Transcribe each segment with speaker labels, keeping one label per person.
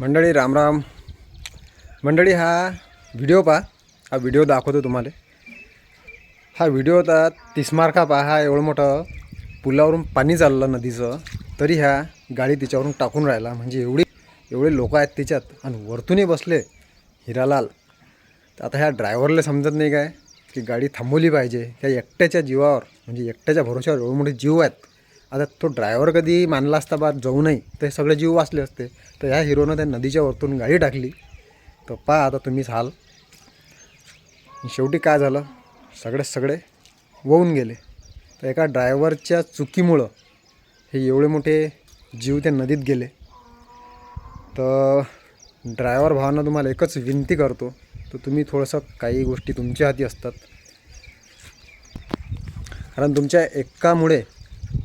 Speaker 1: मंडळी रामराम मंडळी हा व्हिडिओ पहा. हा व्हिडिओ दाखवतो तुम्हाला. हा व्हिडिओ होता तिसमार्का पहा. हा एवढं मोठं पुलावरून पाणी चाललं नदीचं तरी ह्या गाडी तिच्यावरून टाकून राहिला. म्हणजे एवढी एवढे लोक आहेत तिच्यात आणि वरतूनही बसले हिरालाल. तर आता ह्या ड्रायव्हरला समजत नाही काय? की गाडी थांबवली पाहिजे. त्या एकट्याच्या जीवावर म्हणजे एकट्याच्या भरोश्यावर एवढे मोठे जीव आहेत. आता तो ड्रायव्हर कधी मानला असता बा जाऊ नाही ते सगळे जीव वाचले असते. तर ह्या हिरोनं त्या नदीच्या वरतून गाडी टाकली. तर पहा आता तुम्हीच हाल. शेवटी काय झालं? सगळे सगळे वाहून गेले. तर एका ड्रायव्हरच्या चुकीमुळं हे एवढे मोठे जीव त्या नदीत गेले. तर ड्रायव्हर भावांना तुम्हाला एकच विनंती करतो. तर तुम्ही थोडंसं काही गोष्टी तुमच्या हाती असतात. कारण तुमच्या एकामुळे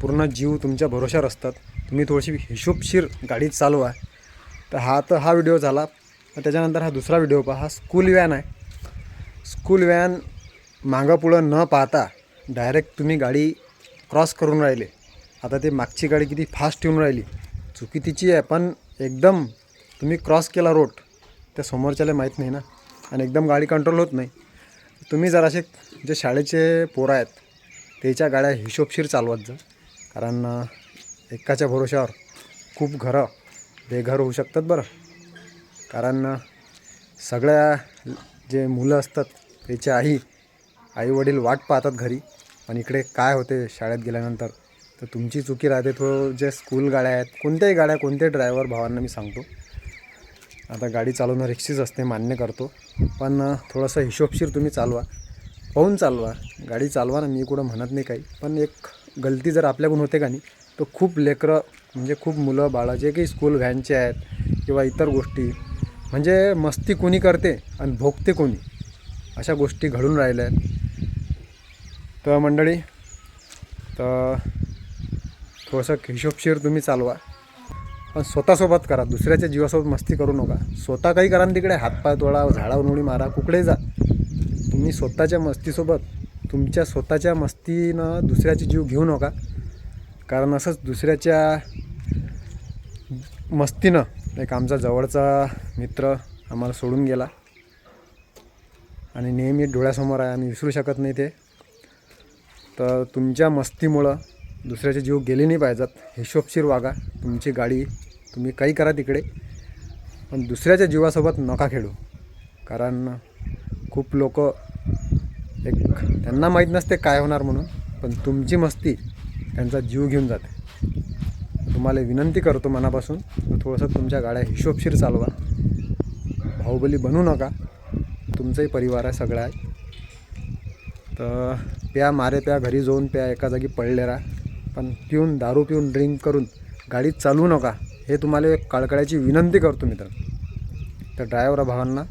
Speaker 1: पूर्ण जीव तुमच्या भरोशावर असतात. तुम्ही थोडीशी हिशोबशीर गाडी चालवा. तर हा तर हा व्हिडिओ झाला. त्याच्यानंतर हा दुसरा व्हिडिओ पहा. हा स्कूल व्हॅन आहे. स्कूल व्हॅन मागं पुढं न पाहता डायरेक्ट तुम्ही गाडी क्रॉस करून राहिले. आता ते मागची गाडी किती फास्ट येऊन राहिली. चुकी तिची आहे पण एकदम तुम्ही क्रॉस केला रोड. त्या समोरच्याला माहीत नाही ना. आणि एकदम गाडी कंट्रोल होत नाही. तुम्ही जरासे जे शाळेचे पोरं आहेत त्याच्या गाड्या हिशोबशीर चालवत जा. कारण एकाच्या भरोशावर खूप घरं बेघर होऊ शकतात बरं. कारण सगळ्या जे मुलं असतात त्याच्या आई आई वडील वाट पाहतात घरी. पण इकडे काय होते शाळेत गेल्यानंतर? तर तुमची चुकी राहते तो जे स्कूल गाड्या आहेत कोणत्याही गाड्या कोणत्याही ड्रायव्हर भावांना मी सांगतो. आता गाडी चालवणं रिक्षीच असते मान्य करतो. पण थोडंसं हिशोबशीर तुम्ही चालवा. पाहून चालवा. गाडी चालवा ना मी कुठं म्हणत नाही काही. पण एक गलती जर आपल्याकडून होते का नाही तर खूप लेकरं म्हणजे खूप मुलं बाळं जे काही स्कूल व्हॅनचे आहेत किंवा इतर गोष्टी म्हणजे मस्ती कोणी करते आणि भोगते कोणी अशा गोष्टी घडून राहिल्या आहेत. तर मंडळी तर थोडंसं हिशोबशीर तुम्ही चालवा. पण स्वतःसोबत करा दुसऱ्याच्या जीवासोबत मस्ती करू नका. स्वतः काही करा तिकडे हातपाय तोडा झाडावर उडी मारा कुकडे जा. तुम्ही स्वतःच्या मस्तीसोबत तुमच्या स्वतःच्या मस्तीनं दुसऱ्याचे जीव घेऊ नका. कारण असंच दुसऱ्याच्या मस्तीनं एक आमचा जवळचा मित्र आम्हाला सोडून गेला. आणि नेहमी डोळ्यासमोर आहे आम्ही विसरू शकत नाही ते. तर तुमच्या मस्तीमुळं दुसऱ्याचे जीव गेले नाही पाहिजेत. हिशोबशीर वागा. तुमची गाडी तुम्ही काही करा तिकडे. पण दुसऱ्याच्या जीवासोबत नका खेळू. कारण खूप लोक एक त्यांना माहीत नसते काय होणार म्हणून पण तुमची मस्ती त्यांचा जीव घेऊन जाते. तुम्हाला विनंती करतो मनापासून थोडंसं तुमच्या गाड्या हिशोबशीर चालवा. बाहुबली बनू नका. तुमचाही परिवार आहे सगळा आहे. तर प्या मारे प्या घरी जाऊन प्या एका जागी पडले राहा. पण पिऊन दारू पिऊन ड्रिंक करून गाडी चालवू नका. हे तुम्हाला एक कळकळ्याची विनंती करतो मित्र तर ड्रायव्हर भावांना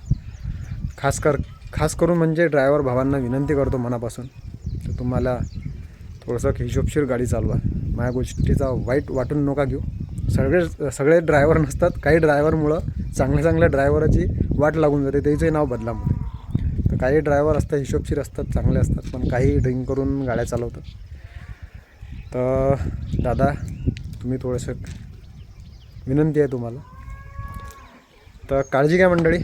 Speaker 1: खास कर खास करून म्हणजे ड्रायव्हर भावांना विनंती करतो मनापासून तर तुम्हाला थोडंसं हिशोबशीर गाडी चालवा. माझ्या गोष्टीचा वाईट वाटून नका घेऊ. सगळे सगळे ड्रायव्हर नसतात काही ड्रायव्हरमुळं चांगल्या चांगल्या ड्रायव्हराची वाट लागून जाते त्याचंही नाव बदलामुळे तर काही ड्रायव्हर असतात हिशोबशीर असतात चांगले असतात पण काही ड्रिंक करून गाड्या चालवतात. तर दादा तुम्ही थोडंसं विनंती आहे तुम्हाला. तर काळजी घ्या मंडळी.